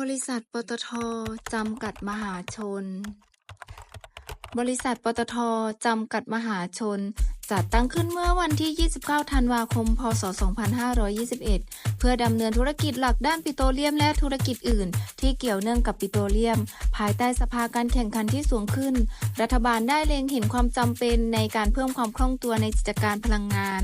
บริษัท ปตท จำกัดมหาชน บริษัท ปตท จำกัดมหาชน จัดตั้งขึ้นเมื่อวันที่ 29 ธันวาคม พศ 2521 เพื่อดำเนินธุรกิจหลักด้านปิโตรเลียมและธุรกิจอื่น ที่เกี่ยวเนื่องกับปิโตรเลียม ภายใต้สภาการแข่งขันที่สูงขึ้น รัฐบาลได้เล็งเห็นความจำเป็นในการเพิ่มความคล่องตัวในกิจการพลังงาน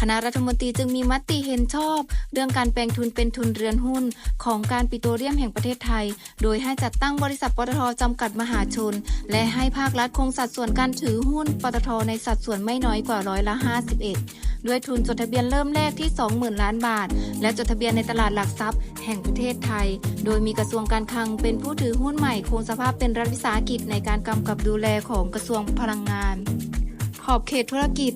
คณะรัฐมนตรีจึงมีมติเห็นชอบ เรื่องการแปลงทุนเป็นทุนเรือนหุ้น ของการปิโตรเลียมแห่งประเทศไทย โดยให้จัดตั้งบริษัทปตทจำกัดมหาชน และให้ภาครัฐคงสัดส่วนการถือหุ้นปตทในสัดส่วนไม่น้อยกว่าร้อยละ51 ด้วยทุนจดทะเบียนเริ่มแรกที่ 20,000 ล้านบาท และจดทะเบียนในตลาดหลักทรัพย์ แห่งประเทศไทย โดยมีกระทรวงการคลังเป็นผู้ถือหุ้นใหม่คงสภาพเป็นรัฐวิสาหกิจในการกำกับดูแลของกระทรวงพลังงาน ขอบเขตธุรกิจ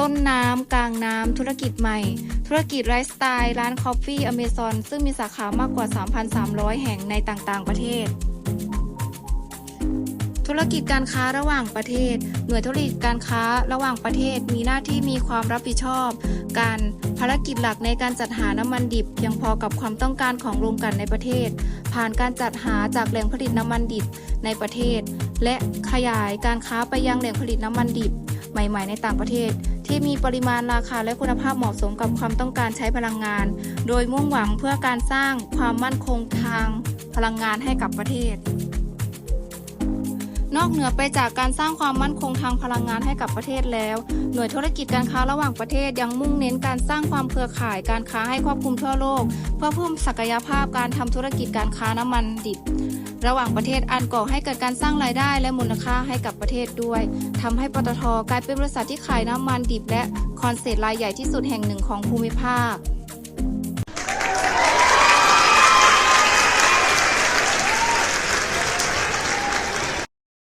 ต้นน้ำกลางน้ำธุรกิจใหม่ ธุรกิจไลฟ์สไตล์ร้านคอฟฟี่อเมซอนซึ่งมีสาขามากกว่า 3,300 แห่งในต่างๆ ประเทศ ธุรกิจการค้าระหว่างประเทศ หน่วยธุรกิจการค้าระหว่างประเทศ มีหน้าที่มีความรับผิดชอบ การภารกิจหลักในการจัดหาน้ำมันดิบเพียงพอกับความต้องการของโรงกลั่นในประเทศ ผ่านการจัดหาจากแหล่งผลิตน้ำมันดิบในประเทศ และขยายการค้าไปยังแหล่งผลิตน้ำมันดิบ ใหม่ ๆ ในต่างประเทศ ที่มีปริมาณราคาและคุณภาพเหมาะสมกับความต้องการใช้พลังงาน โดยมุ่งหวังเพื่อการสร้างความมั่นคงทางพลังงานให้กับประเทศ นอกเหนือไปจากการสร้างความมั่นคงทางพลังงานให้กับประเทศแล้ว หน่วยธุรกิจการค้าระหว่างประเทศยังมุ่งเน้นการสร้างความเครือข่ายการค้าให้ครอบคลุมทั่วโลก เพื่อเพิ่มศักยภาพการทำธุรกิจการค้าน้ำมันดิบ ระหว่างประเทศอันก่อให้เกิดการสร้างรายได้และมูลค่าให้กับประเทศด้วยทำให้ปตทกลายเป็นบริษัทที่ขายน้ำมันดิบและคอนเซ็ตรายใหญ่ที่สุดแห่งหนึ่งของภูมิภาค